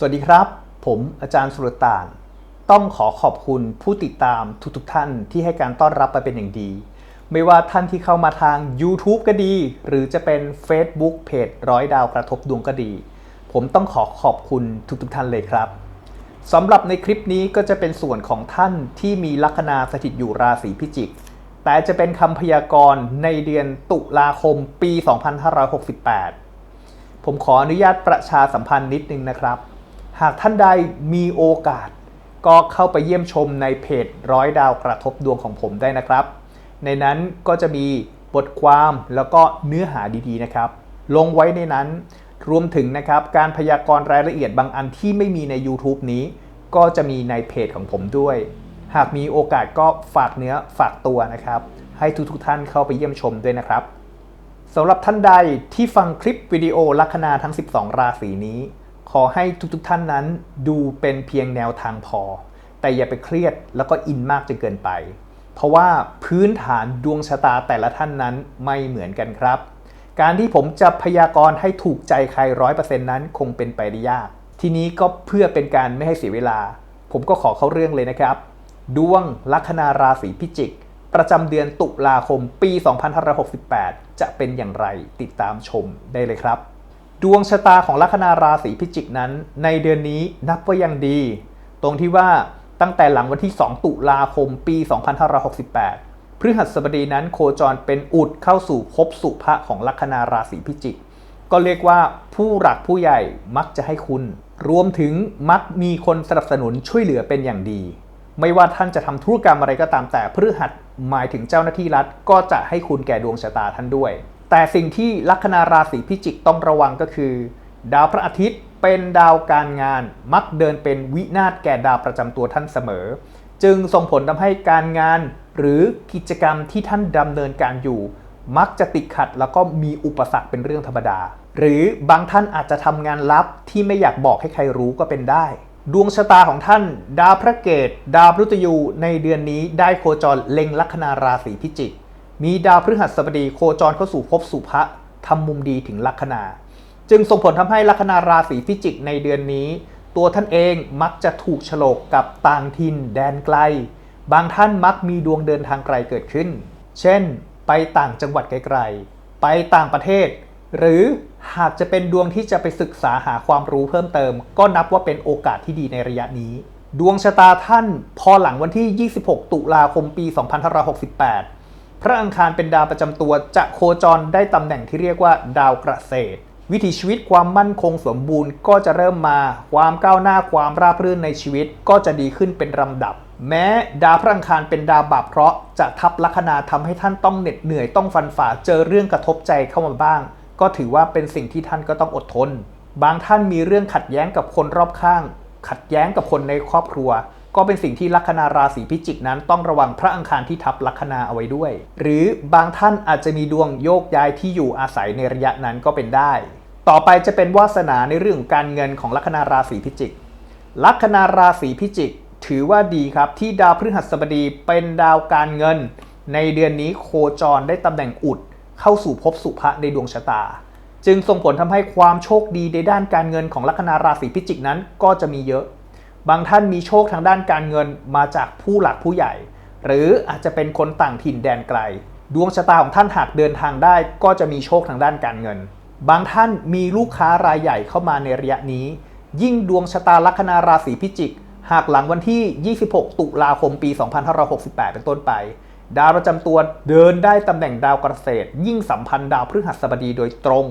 สวัสดีครับ ผมอาจารย์สุรตาน ต้องขอขอบคุณผู้ติดตามทุกๆทท่านที่ให้การต้อนรับไปเป็นอย่างดี ไม่ว่าท่านที่เข้ามาทาง YouTube ก็ดี หรือจะเป็น Facebook เพจร้อยดาวกระทบดวงก็ดี ผมต้องขอขอบคุณทุกๆทท่านเลยครับสำหรับในคลิปนี้ก็จะเป็นส่วนของท่านที่มีลัคนาสถิตอยู่ราศีพิจิก แต่จะเป็นคำพยากรณ์ในเดือนตุลาคมปี 2568 ผมขออนุญาตประชาสัมพันธ์นิดนึงนะครับ หากท่านใดมีโอกาส ก็เข้าไปเยี่ยมชมในเพจร้อยดาวกระทบดวงของผมได้นะครับ ในนั้นก็จะมีบทความแล้วก็เนื้อหาดีๆนะครับ ลงไว้ในนั้นรวมถึงนะครับการพยากรณ์รายละเอียดบางอันที่ไม่มีใน YouTube นี้ ก็จะมีในเพจของผมด้วย หากมีโอกาสก็ฝากเนื้อฝากตัวนะครับ ให้ทุกๆท่านเข้าไปเยี่ยมชมด้วยนะครับสำหรับท่านใดที่ฟังคลิปวิดีโอลัคนาทั้ง 12 ราศีนี้ ขอให้ทุกๆท่านนั้นดูเป็นเพียงแนวทางพอ แต่อย่าไปเครียดแล้วก็อินมากจนเกินไป เพราะว่าพื้นฐานดวงชะตาแต่ละท่านนั้นไม่เหมือนกันครับ การที่ผมจะพยากรณ์ให้ถูกใจใครร้อยเปอร์เซ็นต์นั้นคงเป็นไปได้ยาก ทีนี้ก็เพื่อเป็นการไม่ให้เสียเวลา ผมก็ขอเข้าเรื่องเลยนะครับ ดวงลัคนาราศีพิจิก ประจำเดือนตุลาคมปี 2568 จะเป็นอย่างไรติดตามชมได้เลยครับ ดวงชะตาของลัคนาราศีพิจิกนั้น ในเดือนนี้นับว่ายังดี ตรงที่ว่าตั้งแต่หลังวันที่ 2 ตุลาคมปี 2568 พฤหัสบดีนั้นโคจรเป็นอุดเข้าสู่ภพสุภะของลัคนาราศีพิจิก ก็เรียกว่าผู้หลักผู้ใหญ่มักจะให้คุณ รวมถึงมักมีคนสนับสนุนช่วยเหลือเป็นอย่างดี ไม่ว่าท่านจะทำธุรกรรมอะไรก็ตามแต่พฤหัสหมายถึงเจ้าหน้าที่รัฐก็จะให้คุณแก่ดวงชะตาท่านด้วย แต่สิ่งที่ลัคนาราศีพิจิกต้องระวังก็คือ ดาวพระอาทิตย์เป็นดาวการงาน มักเดินเป็นวินาศแก่ดาวประจำตัวท่านเสมอ จึงส่งผลทำให้การงานหรือกิจกรรมที่ท่านดำเนินการอยู่ มักจะติดขัดแล้วก็มีอุปสรรคเป็นเรื่องธรรมดา หรือบางท่านอาจจะทำงานลับที่ไม่อยากบอกให้ใครรู้ก็เป็นได้ ดวงชะตาของท่าน ดาวพระเกตดาวพฤตยูในเดือนนี้ได้โคจรเล็งลัคนาราศีพิจิก มีดาวพฤหัสบดีโคจรเข้าสู่ภพสุภะทำมุมดีถึงลัคนา จึงส่งผลทำให้ลัคนาราศีพิจิกในเดือนนี้ ตัวท่านเองมักจะถูกฉลกกับต่างถิ่นแดนไกล บางท่านมักมีดวงเดินทางไกลเกิดขึ้น เช่น ไปต่างจังหวัดไกลๆ ไปต่างประเทศ หรือหากจะเป็นดวงที่จะไปศึกษาหาความรู้เพิ่มเติม ก็นับว่าเป็นโอกาสที่ดีในระยะนี้ ดวงชะตาท่านพอหลังวันที่ 26 ตุลาคมปี 2568 พระอังคารเป็นดาวประจำตัวจะโคจรได้ตำแหน่งที่เรียกว่า ดาวเกษตรวิถีชีวิตความมั่นคงสมบูรณ์ก็จะเริ่มมาความก้าวหน้าความราบรื่นในชีวิตก็จะดีขึ้นเป็นลำดับ แม้ดาวพระอังคารเป็นดาวบาปเคราะห์จะทับลัคนาทำให้ท่านต้องเหน็ดเหนื่อยต้องฟันฝ่าเจอเรื่องกระทบใจเข้ามาบ้าง ก็ถือว่าเป็นสิ่งที่ท่านก็ต้องอดทน บางท่านมีเรื่องขัดแย้งกับคนรอบข้าง ขัดแย้งกับคนในครอบครัว ก็เป็นสิ่งที่ลัคนาราศีพิจิกนั้นต้องระวังพระอังคารที่ทับลัคนาเอาไว้ด้วย หรือบางท่านอาจจะมีดวงโยกย้ายที่อยู่อาศัยในระยะนั้นก็เป็นได้ ต่อไปจะเป็นวาสนาในเรื่องการเงินของลัคนาราศีพิจิก ลัคนาราศีพิจิก ถือว่าดีครับที่ดาวพฤหัสบดีเป็นดาวการเงิน ในเดือนนี้โคจรได้ตำแหน่งอุด เข้าสู่ภพสุภะในดวงชะตา จึงส่งผลทำให้ความโชคดีในด้านการเงินของลัคนาราศีพิจิกนั้นก็จะมีเยอะ บางท่านมีโชคทางด้านการเงินมาจากผู้หลักผู้ใหญ่ หรืออาจจะเป็นคนต่างถิ่นแดนไกล ดวงชะตาของท่านหากเดินทางได้ ก็จะมีโชคทางด้านการเงิน บางท่านมีลูกค้ารายใหญ่เข้ามาในระยะนี้ ยิ่งดวงชะตาลัคนาราศีพิจิก หากหลังวันที่ 26 ตุลาคมปี 2568 เป็นต้นไป ดาวประจำตัวเดินได้ตำแหน่งดาวเกษตร ยิ่งสัมพันธ์ดาวพฤหัสบดีโดยตรง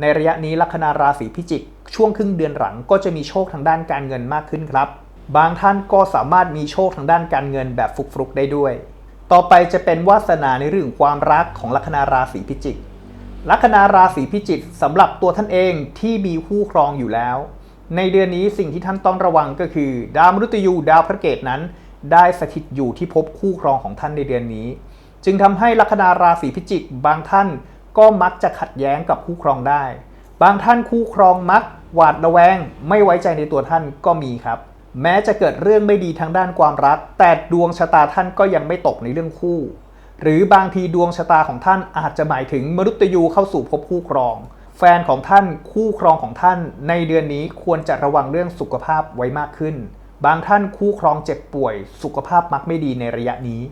ในระยะนี้ลัคนาราศีพิจิก ช่วงครึ่งเดือนหลังก็จะมีโชคทางด้านการเงินมากขึ้นครับ บางท่านก็สามารถมีโชคทางด้านการเงินแบบฟลุกๆได้ด้วย ต่อไปจะเป็นวาสนาในเรื่องความรักของลัคนาราศีพิจิก ลัคนาราศีพิจิกสำหรับตัวท่านเองที่มีคู่ครองอยู่แล้ว ในเดือนนี้สิ่งที่ท่านต้องระวังก็คือ ดาวมฤตยูดาวพระเกตนั้น ได้สถิตอยู่ที่ภพคู่ครองของท่านในเดือนนี้ จึงทำให้ลัคนาราศีพิจิกบางท่านก็มักจะขัดแย้งกับคู่ครองได้ บางท่านคู่ครองมักหวาดระแวง ไม่ไว้ใจในตัวท่านก็มีครับ แม้จะเกิดเรื่องไม่ดีทางด้านความรัก แต่ดวงชะตาท่านก็ยังไม่ตกในเรื่องคู่ หรือบางทีดวงชะตาของท่านอาจจะหมายถึงมนุษยูเข้าสู่ภพคู่ครอง แฟนของท่านคู่ครองของท่าน ในเดือนนี้ควรจะระวังเรื่องสุขภาพไว้มากขึ้น บางท่านคู่ครองเจ็บป่วย สุขภาพมักไม่ดีในระยะนี้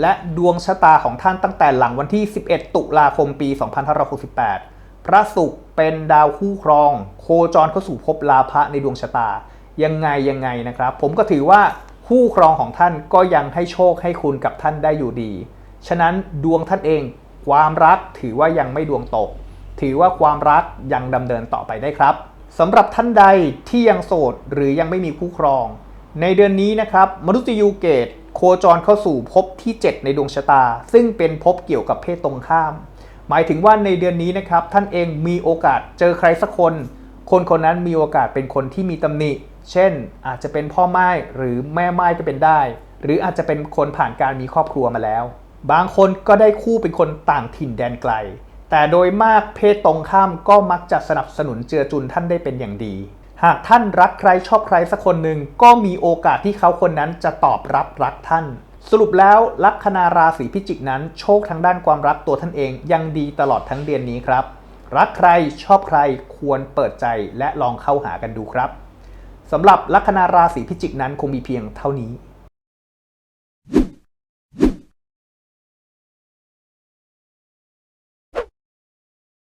และดวงชะตาของท่านตั้งแต่หลังวันที่ 11 ตุลาคมปี 2568 พระศุกร์ เป็นดาวคู่ครอง โคจรเข้าสู่ภพลาภะในดวงชะตา ยังไงยังไงนะครับ ผมก็ถือว่าคู่ครองของท่านก็ยังให้โชคให้คุณกับท่านได้อยู่ดี ฉะนั้นดวงท่านเองความรักถือว่ายังไม่ดวงตก ถือว่าความรักยังดำเนินต่อไปได้ครับสำหรับท่านใดที่ยังโสดหรือยังไม่มีคู่ครอง ในเดือนนี้นะครับมนุษย์ยูเกตโคจรเข้าสู่ภพที่ 7 ในดวงชะตา ซึ่งเป็นภพเกี่ยวกับเพศตรงข้าม หมายถึงว่าในเดือนนี้นะครับท่านเองมีโอกาสเจอใครสักคน คนคนนั้นมีโอกาสเป็นคนที่มีตำหนิ เช่น อาจจะเป็นพ่อไม้หรือแม่ไม้ก็เป็นได้ หรืออาจจะเป็นคนผ่านการมีครอบครัวมาแล้ว บางคนก็ได้คู่เป็นคนต่างถิ่นแดนไกล แต่โดยมากเพศตรงข้ามก็มักจะสนับสนุนเจือจุนท่านได้เป็นอย่างดี หากท่านรักใครชอบใครสักคนหนึ่งก็มีโอกาสที่เขาคนนั้นจะตอบรับรักท่าน สรุปแล้วลัคนาราศีพิจิกนั้น โชคทางด้านความรักตัวท่านเองยังดีตลอดทั้งเดือนนี้ครับ รักใครชอบใครควรเปิดใจและลองเข้าหากันดูครับสำหรับลัคนาราศีพิจิกนั้นคงมีเพียงเท่านี้